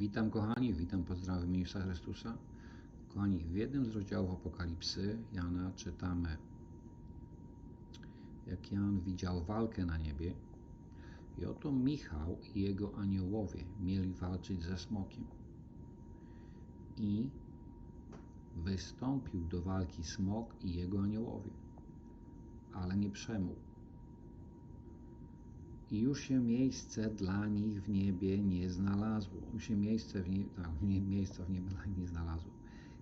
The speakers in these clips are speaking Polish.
Witam kochani, witam, pozdrawiam Jezusa Chrystusa. Kochani, w jednym z rozdziałów Apokalipsy Jana czytamy, jak Jan widział walkę na niebie i oto Michał i jego aniołowie mieli walczyć ze smokiem. I wystąpił do walki smok i jego aniołowie, ale nie przemógł. I już się miejsce dla nich w niebie nie znalazło. Już się miejsce w nie, tak, miejsca w niebie dla nich nie znalazło.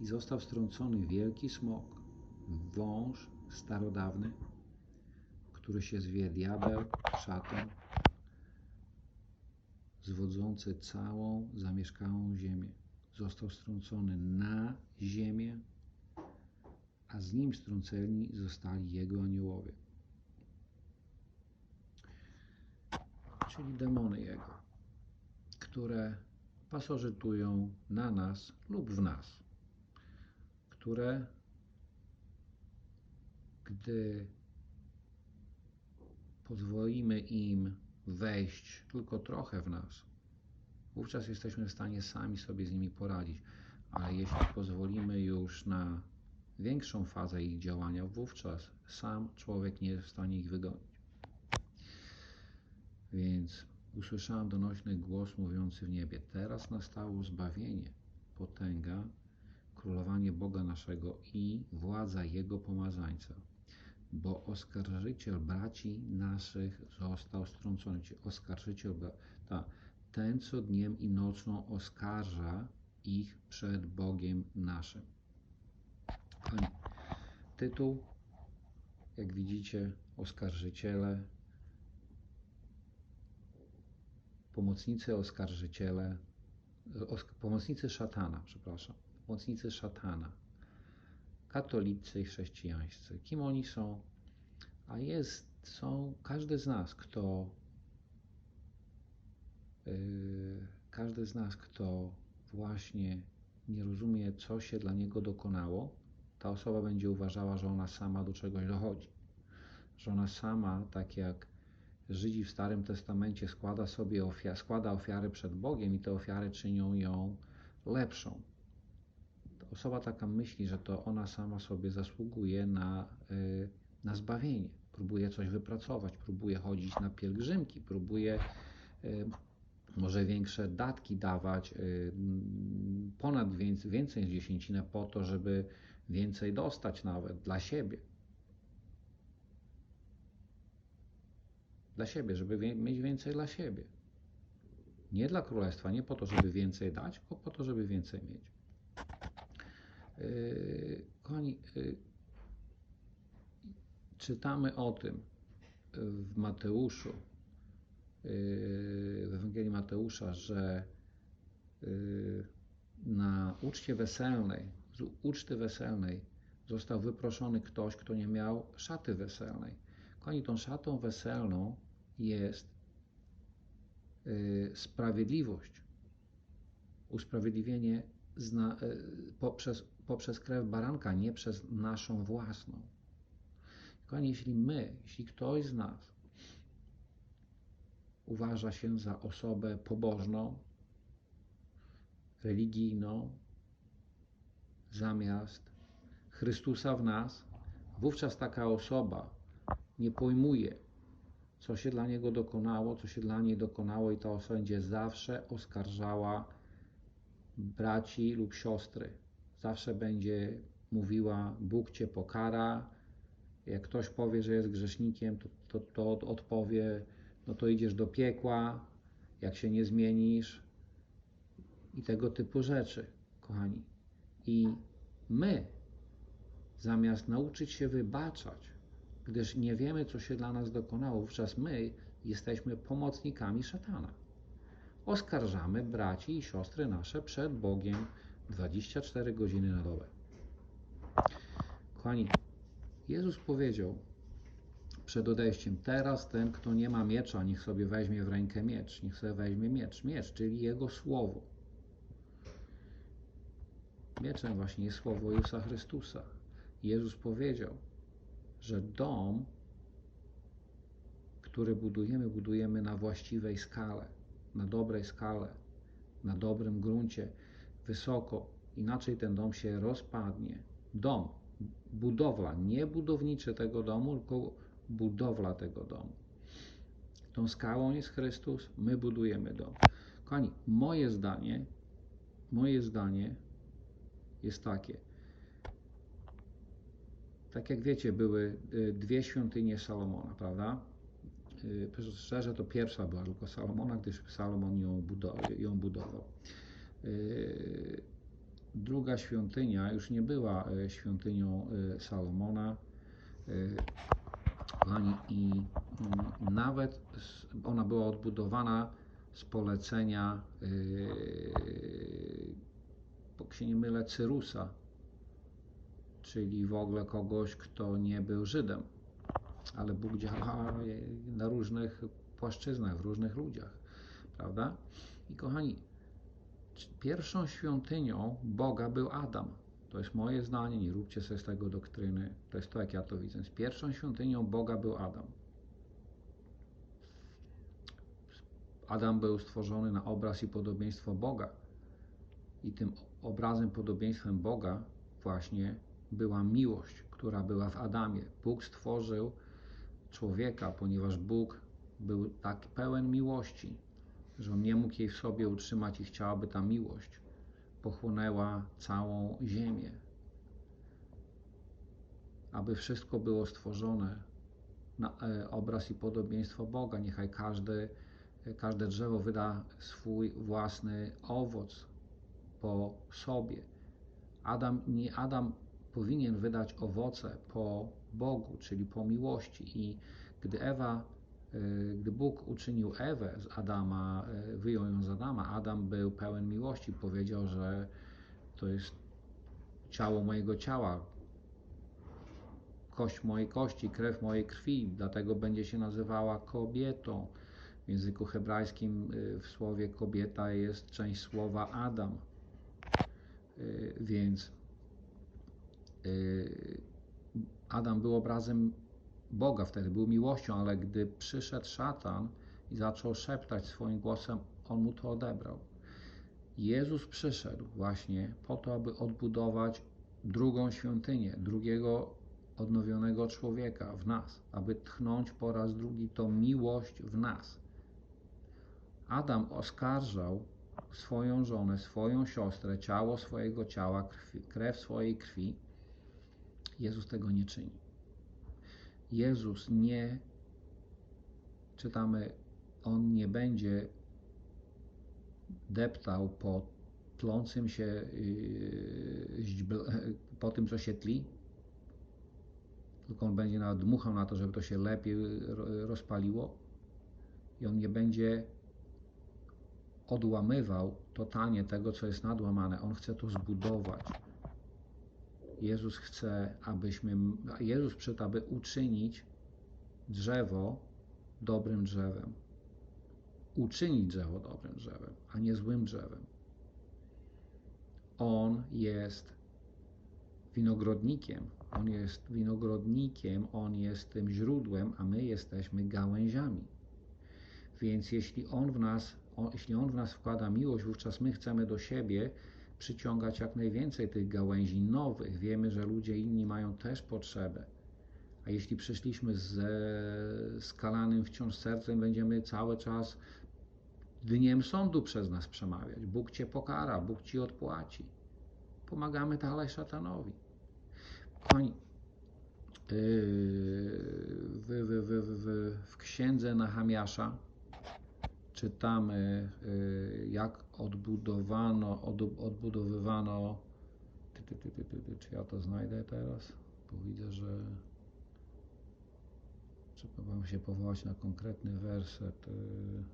I został strącony wielki smok, wąż starodawny, który się zwie diabeł, szatan, zwodzący całą zamieszkałą ziemię. Został strącony na ziemię, a z nim strąceni zostali jego aniołowie. Czyli demony Jego, które pasożytują na nas lub w nas, które, gdy pozwolimy im wejść tylko trochę w nas, wówczas jesteśmy w stanie sami sobie z nimi poradzić. Ale jeśli pozwolimy już na większą fazę ich działania, wówczas sam człowiek nie jest w stanie ich wygonić. Więc usłyszałem donośny głos mówiący w niebie: Teraz nastało zbawienie, potęga, królowanie Boga naszego i władza Jego pomazańca. Bo oskarżyciel braci naszych został strącony. Oskarżyciel, ta, ten, co dniem i nocą oskarża ich przed Bogiem naszym. Tytuł, jak widzicie, oskarżyciele, pomocnicy oskarżyciele, osk pomocnicy szatana, przepraszam, pomocnicy szatana, katolicy i chrześcijańscy. Kim oni są? A jest, są każdy z nas, kto yy, każdy z nas, kto właśnie nie rozumie, co się dla niego dokonało, ta osoba będzie uważała, że ona sama do czegoś dochodzi. Że ona sama, tak jak Żydzi w Starym Testamencie składa sobie ofiar, składa ofiary przed Bogiem i te ofiary czynią ją lepszą. Osoba taka myśli, że to ona sama sobie zasługuje na, y, na zbawienie. Próbuje coś wypracować, próbuje chodzić na pielgrzymki, próbuje y, może większe datki dawać, y, ponad więcej, więcej niż dziesięcinę po to, żeby więcej dostać nawet dla siebie. Dla siebie, żeby mieć więcej dla siebie. Nie dla królestwa, nie po to, żeby więcej dać, tylko po to, żeby więcej mieć. Yy, kochani, yy, czytamy o tym w Mateuszu, yy, w Ewangelii Mateusza, że yy, na uczcie weselnej, z uczty weselnej został wyproszony ktoś, kto nie miał szaty weselnej. Kochani, tą szatą weselną jest y, sprawiedliwość, usprawiedliwienie zna, y, poprzez, poprzez krew baranka, nie przez naszą własną. Kochani, jeśli my, jeśli ktoś z nas uważa się za osobę pobożną, religijną, zamiast Chrystusa w nas, wówczas taka osoba nie pojmuje, co się dla niego dokonało, co się dla niej dokonało, i ta osoba będzie zawsze oskarżała braci lub siostry. Zawsze będzie mówiła: Bóg cię pokara. Jak ktoś powie, że jest grzesznikiem, to, to, to odpowie: No to idziesz do piekła, jak się nie zmienisz, i tego typu rzeczy, kochani. I my, zamiast nauczyć się wybaczać, gdyż nie wiemy, co się dla nas dokonało. Wówczas my jesteśmy pomocnikami szatana. Oskarżamy braci i siostry nasze przed Bogiem 24 godziny na dobę. Kochani, Jezus powiedział przed odejściem, teraz ten, kto nie ma miecza, niech sobie weźmie w rękę miecz, niech sobie weźmie miecz, miecz, czyli Jego Słowo. Mieczem właśnie jest Słowo Jezusa Chrystusa. Jezus powiedział, że dom, który budujemy, budujemy na właściwej skale, na dobrej skale, na dobrym gruncie, wysoko, inaczej ten dom się rozpadnie. Dom, budowla, nie budowniczy tego domu, tylko budowla tego domu. Tą skałą jest Chrystus, my budujemy dom. Kochani, moje zdanie, moje zdanie jest takie. Tak jak wiecie, były y, dwie świątynie Salomona, prawda? Y, Szczerze, to pierwsza była tylko Salomona, gdyż Salomon ją. Ją budował. Y, Druga świątynia już nie była świątynią Salomona. Kochani, i mm, nawet ona była odbudowana z polecenia, jak się nie mylę, Cyrusa, czyli w ogóle kogoś, kto nie był Żydem. Ale Bóg działa na różnych płaszczyznach, w różnych ludziach, prawda? I kochani, pierwszą świątynią Boga był Adam. To jest moje zdanie, nie róbcie sobie z tego doktryny. To jest to, jak ja to widzę. Z pierwszą świątynią Boga był Adam. Adam był stworzony na obraz i podobieństwo Boga. I tym obrazem, podobieństwem Boga właśnie była miłość, która była w Adamie. Bóg stworzył człowieka, ponieważ Bóg był tak pełen miłości, że on nie mógł jej w sobie utrzymać i chciał, aby ta miłość pochłonęła całą ziemię. Aby wszystko było stworzone na e, obraz i podobieństwo Boga. Niechaj każdy, każde drzewo wyda swój własny owoc po sobie. Adam, nie Adam powinien wydać owoce po Bogu, czyli po miłości. I gdy Ewa, y, gdy Bóg uczynił Ewę z Adama, y, wyjął ją z Adama, Adam był pełen miłości. Powiedział, że to jest ciało mojego ciała, kość mojej kości, krew mojej krwi, dlatego będzie się nazywała kobietą. W języku hebrajskim y, w słowie kobieta jest część słowa Adam. Więc Adam był obrazem Boga wtedy, był miłością, ale gdy przyszedł szatan i zaczął szeptać swoim głosem, on mu to odebrał. Jezus przyszedł właśnie po to, aby odbudować drugą świątynię, drugiego odnowionego człowieka w nas, aby tchnąć po raz drugi tą miłość w nas. Adam oskarżał swoją żonę, swoją siostrę, ciało swojego ciała, krwi, krew swojej krwi. Jezus tego nie czyni. Jezus nie, czytamy, on nie będzie deptał po tlącym się, yy, po tym, co się tli, tylko on będzie nawet dmuchał na to, żeby to się lepiej ro- rozpaliło i on nie będzie odłamywał totalnie tego, co jest nadłamane. On chce to zbudować. Jezus chce, abyśmy, Jezus przyszedł, aby uczynić drzewo dobrym drzewem. Uczynić drzewo dobrym drzewem, a nie złym drzewem. On jest winogrodnikiem. On jest winogrodnikiem, on jest tym źródłem, a my jesteśmy gałęziami. Więc jeśli on w nas, on, jeśli on w nas wkłada miłość, wówczas my chcemy do siebie przyciągać jak najwięcej tych gałęzi nowych. Wiemy, że ludzie inni mają też potrzebę. A jeśli przyszliśmy ze skalanym wciąż sercem, będziemy cały czas dniem sądu przez nas przemawiać. Bóg cię pokara, Bóg ci odpłaci. Pomagamy dalej szatanowi. Kochani, yy, w, w, w, w, w księdze Nahamiasza czytamy, yy, jak odbudowano, od, odbudowywano. Ty, ty, ty, ty, czy ja to znajdę teraz? Bo widzę, że trzeba wam się powołać na konkretny werset. Yy.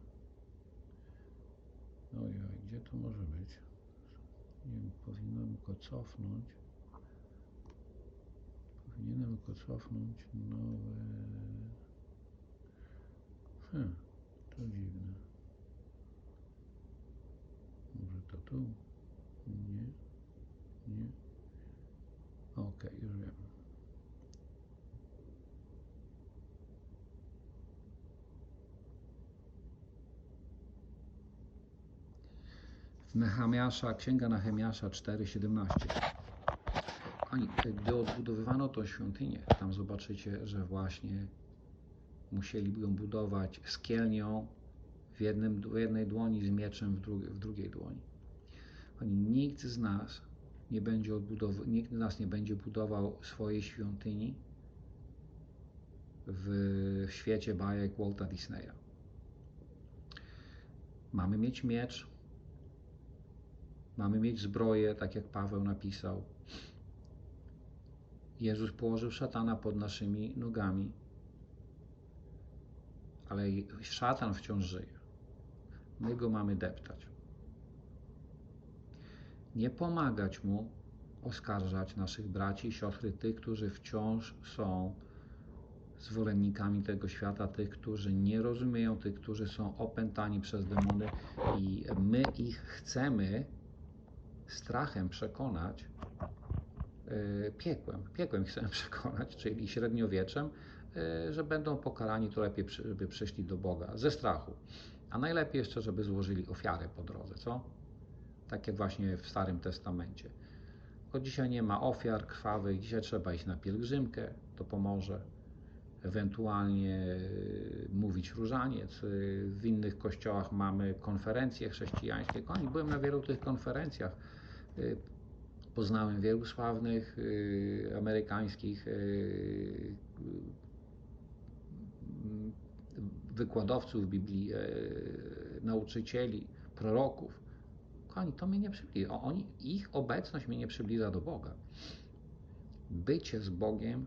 Ojoj, gdzie to może być? Nie wiem, powinienem go cofnąć. Powinienem go cofnąć. Nowe. Hm, to dziwne. Może to tu? Nie. Nie. Okej, już wiem. Nehemiasza, Księga Nehemiasza 4,17. Oni, gdy odbudowywano tą świątynię, tam zobaczycie, że właśnie musieli ją budować z kielnią w, jednym, w jednej dłoni, z mieczem w, w drugiej dłoni. Nikt z nas nie będzie nikt z nas nie będzie budował swojej świątyni w, świecie bajek Walta Disneya. Mamy mieć miecz, mamy mieć zbroję, tak jak Paweł napisał. Jezus położył szatana pod naszymi nogami, ale szatan wciąż żyje. My go mamy deptać. Nie pomagać mu oskarżać naszych braci i siostry, tych, którzy wciąż są zwolennikami tego świata, tych, którzy nie rozumieją, tych, którzy są opętani przez demony i my ich chcemy strachem przekonać yy, piekłem. Piekłem chcemy przekonać, czyli średniowieczem, yy, że będą pokarani, to lepiej, żeby przyszli do Boga ze strachu. A najlepiej jeszcze, żeby złożyli ofiarę po drodze, co? Tak jak właśnie w Starym Testamencie. Bo dzisiaj nie ma ofiar krwawych, dzisiaj trzeba iść na pielgrzymkę, to pomoże. Ewentualnie y, mówić różaniec. Y, W innych kościołach mamy konferencje chrześcijańskie. Kochani, byłem na wielu tych konferencjach. Y, Poznałem wielu sławnych amerykańskich wykładowców Biblii, nauczycieli, proroków. Kochani, to mnie nie przybliża. Oni, ich obecność mnie nie przybliża do Boga. Bycie z Bogiem,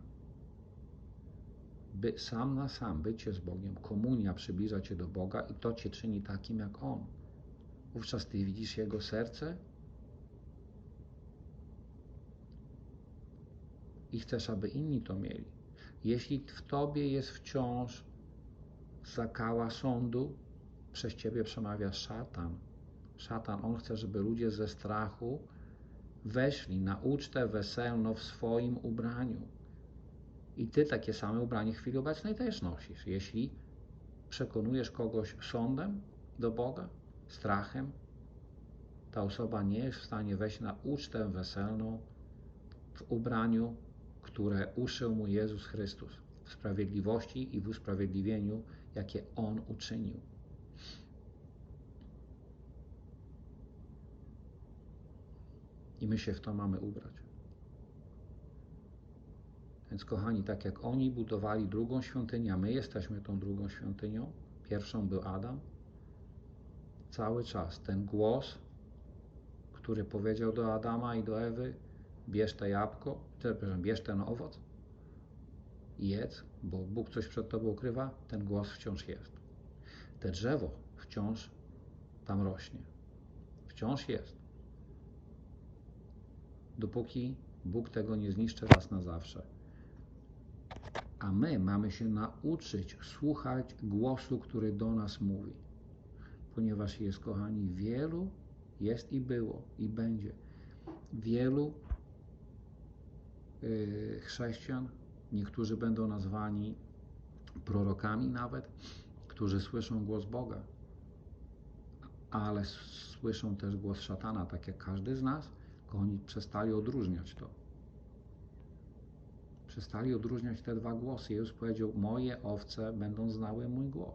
by sam na sam, bycie z Bogiem, komunia przybliża cię do Boga i to cię czyni takim jak On. Wówczas ty widzisz Jego serce i chcesz, aby inni to mieli. Jeśli w tobie jest wciąż zakała sądu, przez ciebie przemawia szatan. Szatan, on chce, żeby ludzie ze strachu weszli na ucztę weselną w swoim ubraniu. I ty takie same ubranie w chwili obecnej też nosisz. Jeśli przekonujesz kogoś sądem do Boga, strachem, ta osoba nie jest w stanie wejść na ucztę weselną w ubraniu, które uszył mu Jezus Chrystus w sprawiedliwości i w usprawiedliwieniu, jakie On uczynił. I my się w to mamy ubrać. Więc kochani, tak jak oni budowali drugą świątynię, a my jesteśmy tą drugą świątynią, pierwszą był Adam, cały czas ten głos, który powiedział do Adama i do Ewy, bierz te jabłko, przepraszam, bierz ten owoc jedz, bo Bóg coś przed tobą ukrywa, ten głos wciąż jest. Te drzewo wciąż tam rośnie. Wciąż jest. Dopóki Bóg tego nie zniszczy raz na zawsze. A my mamy się nauczyć słuchać głosu, który do nas mówi. Ponieważ jest, kochani, wielu, jest i było, i będzie. Wielu yy, chrześcijan, niektórzy będą nazwani prorokami nawet, którzy słyszą głos Boga, ale słyszą też głos szatana, tak jak każdy z nas, tylko oni przestali odróżniać to. Przestali odróżniać te dwa głosy. Jezus powiedział: Moje owce będą znały mój głos.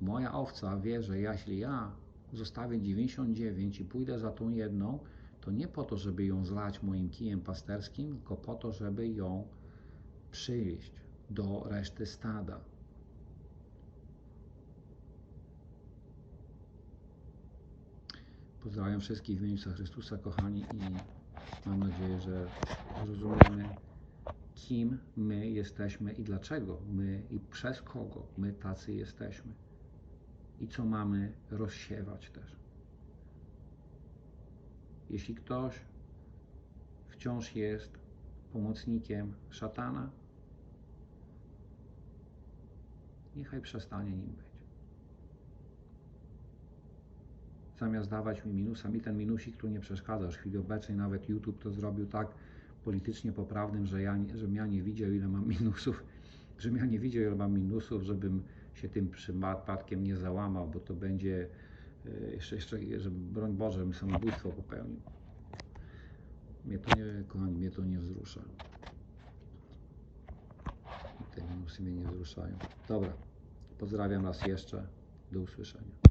Moja owca wie, że jeśli ja zostawię 99 i pójdę za tą jedną, to nie po to, żeby ją zlać moim kijem pasterskim, tylko po to, żeby ją przywieźć do reszty stada. Pozdrawiam wszystkich w imieniu Chrystusa, kochani, i mam nadzieję, że zrozumiemy, kim my jesteśmy i dlaczego my i przez kogo my tacy jesteśmy i co mamy rozsiewać też. Jeśli ktoś wciąż jest pomocnikiem szatana, niechaj przestanie nim być. Zamiast dawać mi minusa, mi ten minusik tu nie przeszkadza. W chwili obecnej nawet YouTube to zrobił tak politycznie poprawnym, że ja, żebym ja nie widział, ile mam minusów, żebym ja nie widział, ile mam minusów, żebym się tym przypadkiem nie załamał, bo to będzie y, jeszcze, jeszcze, żeby broń Boże, bym samobójstwo popełnił. Mnie to nie, kochani, mnie to nie wzrusza. Te minusy mnie nie wzruszają. Dobra, pozdrawiam raz jeszcze. Do usłyszenia.